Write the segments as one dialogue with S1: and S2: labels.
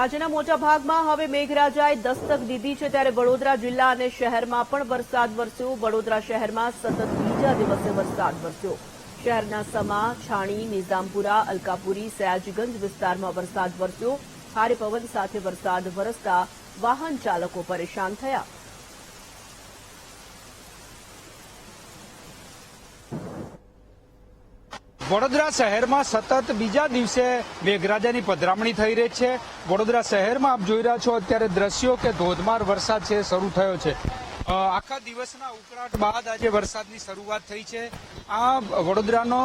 S1: રાજ્યના મોટા ભાગમાં હવે મેઘરાજાએ દસ્તક દીધી છે ત્યારે વડોદરા જિલ્લા અને શહેરમાં પણ વરસાદ વરસ્યો. વડોદરા શહેરમાં સતત બીજા દિવસે વરસાદ વરસ્યો. શહેરના સમા, છાણી, નિઝામપુરા, અલકાપુરી, સયાજગંજ વિસ્તારમાં વરસાદ વરસ્યો. ભારે પવન સાથે વરસાદ વરસતા વાહન ચાલકો પરેશાન થયા.
S2: વડોદરા શહેરમાં સતત બીજા દિવસે મેઘરાજાની પધરામણી થઈ રહી છે. વડોદરા શહેરમાં આપ જોઈ રહ્યા છો અત્યારે દ્રશ્યો કે ધોધમાર વરસાદ છે, શરૂ થયો છે. આખા દિવસના ઉકળાટ બાદ આજે વરસાદની શરૂઆત થઈ છે. આ વડોદરાનો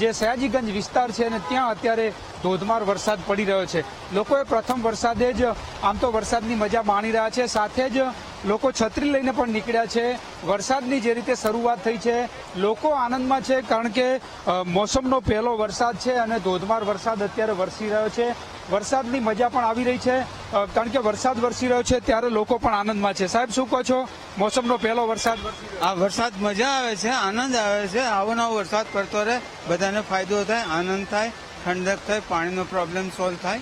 S2: જે સયાજીગંજ વિસ્તાર છે અને ત્યાં અત્યારે ધોધમાર વરસાદ પડી રહ્યો છે. લોકોએ પ્રથમ વરસાદે જ આમ તો વરસાદની મજા માણી રહ્યા છે. સાથે જ લોકો છત્રી લઈને પણ નીકળ્યા છે. વરસાદની જે રીતે શરૂઆત થઈ છે, લોકો આનંદમાં છે કારણ કે મોસમનો પહેલો વરસાદ છે અને ધોધમાર વરસાદ અત્યારે વરસી રહ્યો છે. વરસાદની મજા પણ આવી રહી છે. કારણ કે વરસાદ વરસી રહ્યો છે ત્યારે લોકો પણ આનંદમાં છે. સાહેબ શું કહો છો? મોસમનો પહેલો વરસાદ
S3: આ વરસાદ મજા આવે છે આનંદ આવે છે. આવો નવો વરસાદ પડતો રહે બધાને ફાયદો થાય આનંદ થાય ઠંડક થાય પાણીનો પ્રોબ્લેમ સોલ્વ થાય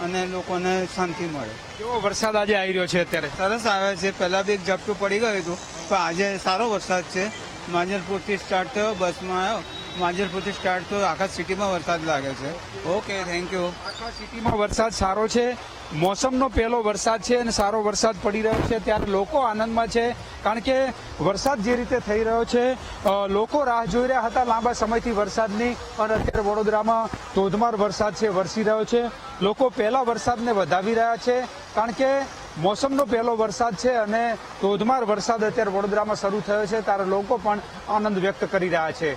S3: અને લોકોને શાંતિ મળે.
S2: કેવો વરસાદ આજે આવી રહ્યો છે અત્યારે?
S3: સરસ આવે છે. પહેલાં બી એક ઝપટું પડી ગયું હતું પણ આજે સારો વરસાદ છે. માંજરપુરથી સ્ટાર્ટ થયો બસમાં આવ્યો. માંજરપુરથી સ્ટાર્ટ થયો આખા સિટીમાં વરસાદ લાગે છે. ઓકે થેન્ક યુ
S2: આખા સિટીમાં વરસાદ સારો છે. મોસમનો પહેલો વરસાદ છે અને સારો વરસાદ પડી રહ્યો છે. ત્યારે લોકો આનંદમાં છે. કારણ કે વરસાદ જે રીતે થઈ રહ્યો છે લોકો રાહ જોઈ રહ્યા હતા લાંબા સમયથી વરસાદની. અને અત્યારે વડોદરામાં ધોધમાર વરસાદ છે, વરસી રહ્યો છે. લોકો પહેલા વરસાદને વધાવી રહ્યા છે. કારણ કે મોસમનો પહેલો વરસાદ છે અને ધોધમાર વરસાદ અત્યારે વડોદરામાં શરૂ થયો છે. ત્યારે લોકો પણ આનંદ વ્યક્ત કરી રહ્યા છે.